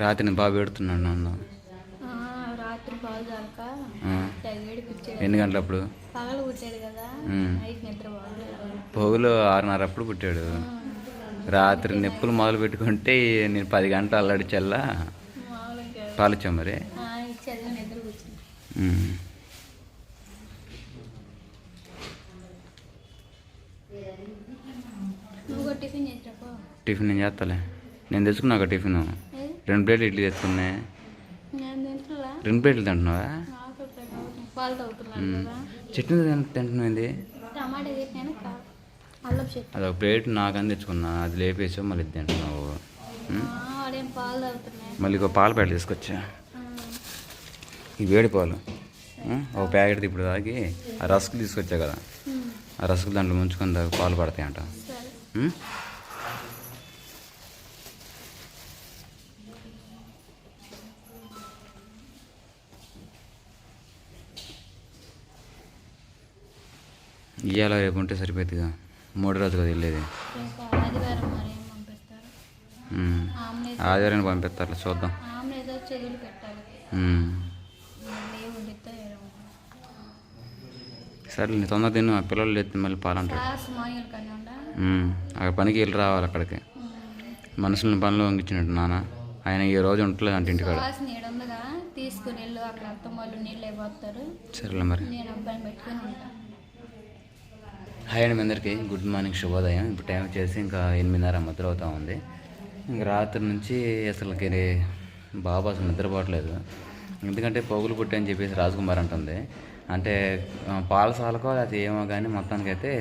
రాత్రిని బాగా పెడుతున్నాడు నన్ను. రాత్రి. ఏడిపించాడు ఎన్ని గంటలప్పుడు? పగలు ఆరున్నర అప్పుడు పుట్టాడు. రాత్రి నొప్పులు మొదలు పెట్టుకుంటే నేను పది గంటలు అల్లాడి చల్లా. పాలిచ్చాం మరి? టిఫిన్ నేను చేస్తాలే నేను తెచ్చుకున్నా ఒక టిఫిన్. రెండు ప్లేట్లు ఇడ్లీ తెచ్చుకున్నా నేను తింటున్నా రెండు ప్లేట్లు తింటున్నావా? చట్నీ తింటున్నావు ఏంది? అది ఒక ప్లేట్ నాకని తెచ్చుకున్నా. అది లేపేసావు మళ్ళీ తింటున్నావు. మళ్ళీ ఒక పాల ప్యాకెట్ తీసుకొచ్చా? ఈ వేడి పాలు. ఒక ప్యాకెట్ ఇప్పుడు తాగి ఆ రస్క్ తీసుకొచ్చా కదా? ఆ రస్క్ దాంట్లో ముంచుకొని పాలు పడతాయి ఇవాళ రేపు ఉంటే సరిపోతుందిగా మూడు రోజులు కదా వెళ్ళేది ఆదివారం పంపిస్తారు చూద్దాం. సరే నీ తొందర తిన్ను ఆ పిల్లలు లేస్తే మళ్ళీ ఉమ్. అక్కడ పనికి వెళ్ళి రావాలి అక్కడికి. మనుషులను పనులు వంగించినట్టు నాన్న. ఆయన ఈ రోజు ఉండలేదు అంటే ఇంటికాడ. తీసుకుని వెళ్ళు అక్కడ అత్తమ్మ వాళ్ళు నీళ్ళు అయిపోతారు సరేలే మరి. నేను అబ్బాయిని పెట్టుకుని ఉంటాను హాయ్ అండి మీ అందరికీ. గుడ్ మార్నింగ్ శుభోదయం. ఇప్పుడు టైం వచ్చేసి ఇంకా ఎనిమిదిన్నర ముద్ర అవుతా ఉంది. ఇంకా రాత్రి నుంచి అసలుకి బాబు అసలు నిద్రపోవట్లేదు. ఎందుకంటే పొగులు పుట్టి అని చెప్పేసి రాజకుమార్ అంటుంది. అంటే పాలసాలకో అది ఏమో కానీ మొత్తానికైతే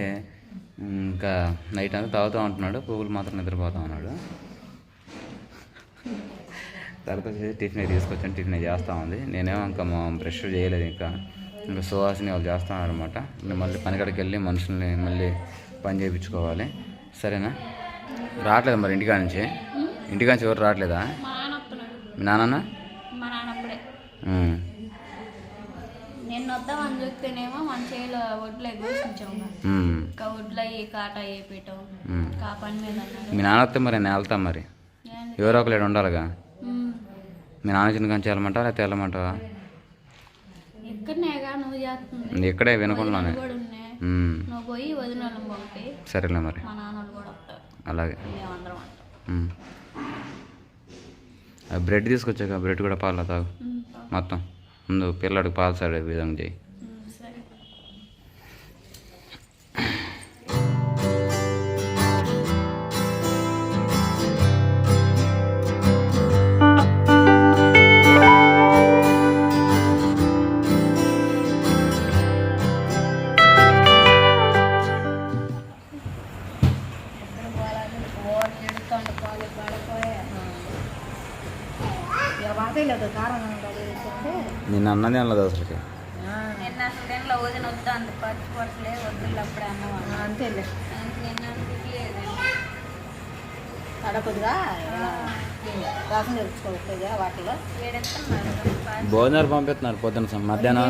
ఇంకా నైట్ అంతా తాగుతూ ఉంటున్నాడు. పొగులు మాత్రం నిద్రపోతూ ఉన్నాడు. తర్వాత వచ్చేసి టిఫిన్ తీసుకొచ్చాను. టిఫిన్ చేస్తూ ఉంది. నేనేమో ఇంకా బ్రష్ చేయలేదు ఇంకా. ఇంకా సువాసిని వాళ్ళు చేస్తున్నారు అనమాట మళ్ళీ పనికాడికి వెళ్ళి మనుషుల్ని మళ్ళీ పని చేయించుకోవాలి. సరేనా? రావట్లేదు మరి ఇంటికా నుంచి? ఇంటికా నుంచి ఎవరు రావట్లేదా? మా నాన్న మీ నాన్న మా నాన్న అప్పుడే. ఉమ్. నిన్న వద్దామని చూస్తేనేమో మన చేలో వడ్లు కోసించాము ఉమ్. ఇంకా వడ్లు అయ్యి కాట వేయటం ఉమ్. ఇంకా ఆ పని మీద అన్నాడు మీ నాన్న వస్తే మరి నేను వెళ్తాం మరి? ఎవరో ఒకలేడు ఉండాలిగా. మీ నాన్న చిన్న కంచి వెళ్ళమంటావా లేకపోతే వెళ్ళమంటావా? ఇక్కడనేగా నువ్వు చేస్తుంది. ఇక్కడే వినకుండానే. నువ్వు పోయి వదిన సరేలే మరి. మా కూడా అలాగే. బ్రెడ్ తీసుకొచ్చాక బ్రెడ్ కూడా పాలు తాగు. మొత్తం. ముందు పిల్లడికి పాలు సాడే విధంగా చేయి. నిన్న అన్నది అన్నది అసలుకి. నిన్న అసలు దీంట్లో వదిన వద్దు అంత పచ్చి పట్టలే వద్దులు అప్పుడే అన్నవాళ్ళు అంతేలే. నిన్న అనుకోలేదు ఆడ కొద్దిగా రసం తెలుసుకోవట్లేదా వాటిలో. భోజనాలు పంపిస్తున్నారు పొద్దున సం- మధ్యాహ్నం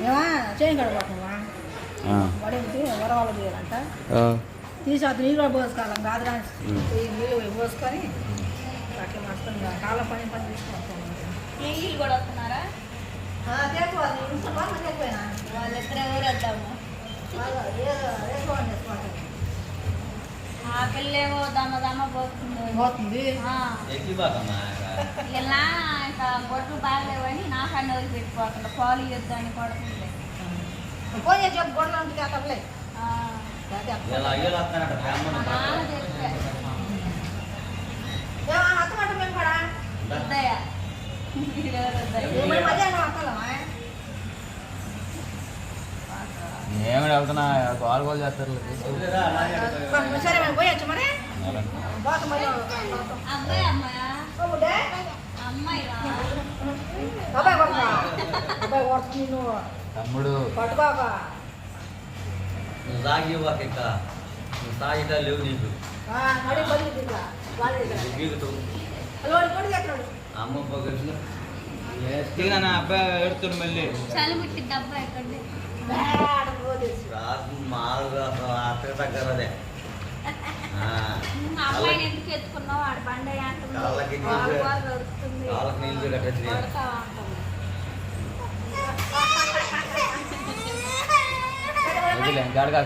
మేమా చేయం. వడింటి వరవాళ్ళు. తీసి నీళ్ళు కూడా పోసుకోవాలి కాదు రా ఈ నీళ్ళు పోసుకొని అట్లా మస్తు కాళ్ళ పని పని తీసుకొస్తాం నీళ్ళు కూడా వస్తున్నారా? వాళ్ళిద్దరు ఎవరు వద్దాము ఆ పిల్లేమో దమ్మ దమ్మ పోతుంది. పోతుంది. ఇలా ఇంకా బొట్లు బాగలేవని నా కన్నా వదిలి పెట్టిపోకుండా పాలు అని కొడుతుంది చేసి చెప్పు గొడవ ఉంటుంది నాన్న చెప్పా ఏమి వెళ్తున్నా కాల్ కాల్ చేస్తారు తమ్ముడు నువ్వు సాగివ్వక ఇంకా నువ్వు సాగితా లేవు నీకు నడి అమ్మ పగలు నా అబ్బాయి ఏడుతుంది మళ్ళీ. చలి పుట్టిద్ది అబ్బాయి ఎక్కడి మాలుగా అత్తగా తగ్గరదే. అమ్మాయిని ఎందుకు ఎందుకు ఎత్తుకున్నావు? ఆడ బండి అంటుంది. కాళ్ళకి నీళ్ళు కాళ్ళకి నీళ్ళు కట్టచ్చు కొడతా ఉంటుంది. వదిలే గాడిగా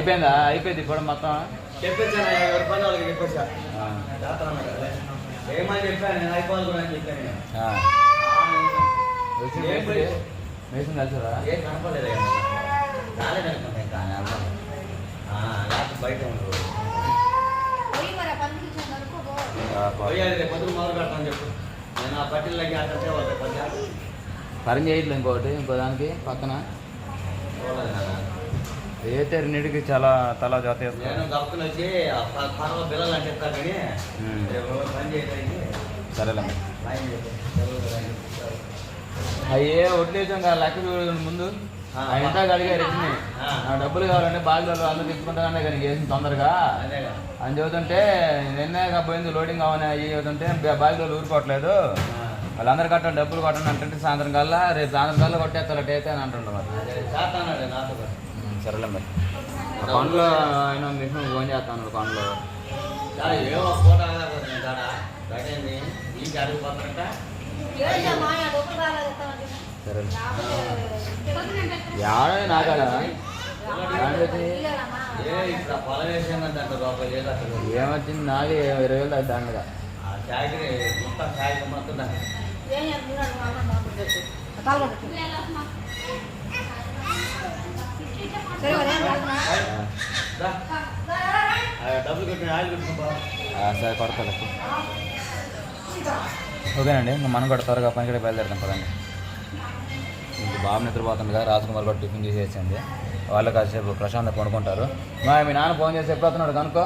అయిపోయిందా? అయిపోయింది కూడా మొత్తం? చెప్పొచ్చాను ఎవరి పని వాళ్ళకి. ఏమని చెప్పాను? నేను అయిపోవాలి కూడా అని చెప్పాను. ఏం మేసం కలిసారా కనపడలేదు లేకపోతే బయట ఉండదు పని ఇచ్చిన వరకు పో. పోయాలి రేపు పొద్దున మొదలు పెడతాను చెప్పు. నేను ఆ పట్టిల్లకి అంటే వాళ్ళ పద్య పని చేయట్లే ఇంకోటి ఇంకో దానికి పక్కన. అయితే రెండింటికి చాలా తల జత సరేలే. అయ్యే వడ్లేసాం కదా లెక్క ముందు. ఇంత అడిగారు. నా డబ్బులు కావాలంటే బాగిలో అందరూ తీసుకుంటానంటే కానీ చేసింది తొందరగా? అని చెబుతుంటే నిన్నే పోయింది లోడింగ్ అవని అయ్యి చెబుతుంటే బాగిలో ఊరుకోవట్లేదు. వాళ్ళందరూ కట్టాలి డబ్బులు కట్టండి అంటే సాయంత్రం కల్లా రేపు సాయంత్రం కల్లా కొట్టేస్తారు అటు అయితే అని అంటుండ్రు సరేలే మరి. ఆ కొండలో ఆయన మిషన్ ఫోన్ చేస్తాను చెప్పి. సరే యాడ నాకాడ దాంట్లో ఏమొచ్చింది నాకే ఇరవై వేలు చాకరీ మొత్తం మొత్తం సరే కొడతాను ఓకేనండి మనం కూడా త్వరగా పని కూడా బయలుదేరుతాం పదండి. ఇంక బాబు నిద్రపోతుంది కదా రాజకుమార్ కూడా టిఫిన్ చేసేసింది వాళ్ళు కాసేపు ప్రశాంత్ కొనుక్కుంటారు మా మీ నాన్న ఫోన్ చేసి ఎప్పుడు వస్తున్నాడు కనుక్కో.